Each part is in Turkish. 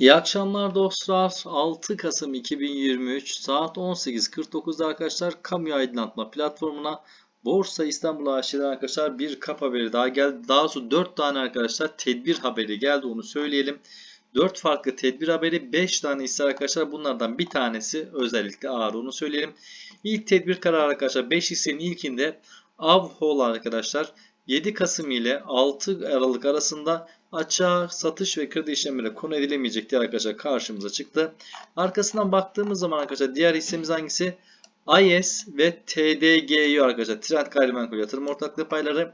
İyi akşamlar dostlar. 6 Kasım 2023 saat 18.49'da arkadaşlar kamu aydınlatma platformuna Borsa İstanbul AŞ'den arkadaşlar bir kap haberi daha geldi. Daha sonra 4 tane arkadaşlar tedbir haberi geldi onu söyleyelim. 4 farklı tedbir haberi 5 tane ise arkadaşlar bunlardan bir tanesi özellikle ağır onu söyleyelim. İlk tedbir kararı arkadaşlar 5 hissenin ilkinde Avhol arkadaşlar 7 Kasım ile 6 Aralık arasında açığa satış ve kredi işlemleri konu edilemeyecek diye arkadaşlar karşımıza çıktı. Arkasından baktığımız zaman arkadaşlar diğer hissemiz hangisi? IS ve TDG'yi arkadaşlar Trend Gayrimenkul Yatırım Ortaklığı payları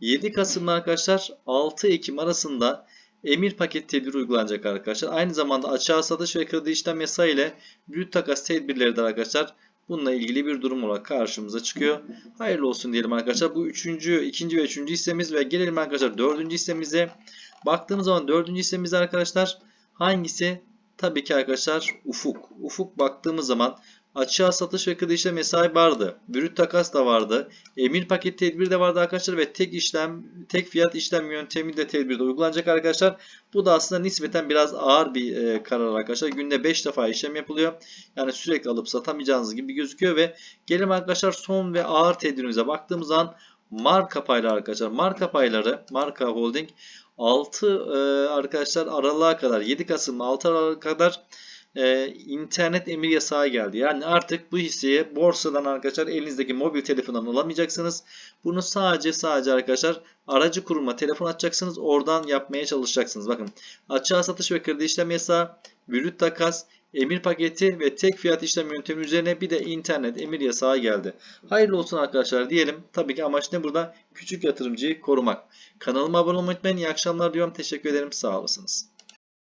7 Kasım'da arkadaşlar 6 Ekim arasında emir paket tedbiri uygulanacak arkadaşlar. Aynı zamanda açığa satış ve kredi işlem yasağı ile brüt takas tedbirleri de arkadaşlar bununla ilgili bir durum olarak karşımıza çıkıyor. Hayırlı olsun diyelim arkadaşlar. Bu üçüncü, ikinci ve üçüncü hissemiz ve gelelim arkadaşlar dördüncü hissemize. Baktığımız zaman dördüncü hissemiz arkadaşlar hangisi? Tabii ki arkadaşlar Ufuk. Ufuk baktığımız zaman açığa satış ve kredi işlem mesai vardı. Brüt takas da vardı. Emir paket tedbiri de vardı arkadaşlar ve tek işlem, tek fiyat işlem yöntemi de tedbirde uygulanacak arkadaşlar. Bu da aslında nispeten biraz ağır bir e, karar arkadaşlar. Günde 5 defa işlem yapılıyor. Yani sürekli alıp satamayacağınız gibi gözüküyor ve gelelim arkadaşlar son ve ağır tedbirimize baktığımız zaman marka payları arkadaşlar. Marka payları, marka holding 6 e, arkadaşlar aralığa kadar 7 Kasım 6 Aralık'a kadar e, internet emir yasağı geldi. Yani artık bu hisseyi borsadan arkadaşlar elinizdeki mobil telefondan alamayacaksınız. Bunu sadece sadece arkadaşlar aracı kuruma telefon açacaksınız. Oradan yapmaya çalışacaksınız. Bakın açığa satış ve kredi işlem yasağı, brüt takas, emir paketi ve tek fiyat işlem yöntemi üzerine bir de internet emir yasağı geldi. Hayırlı olsun arkadaşlar diyelim. Tabii ki amaç ne burada? Küçük yatırımcıyı korumak. Kanalıma abone olmayı unutmayın. İyi akşamlar diyorum. Teşekkür ederim. Sağ olasınız.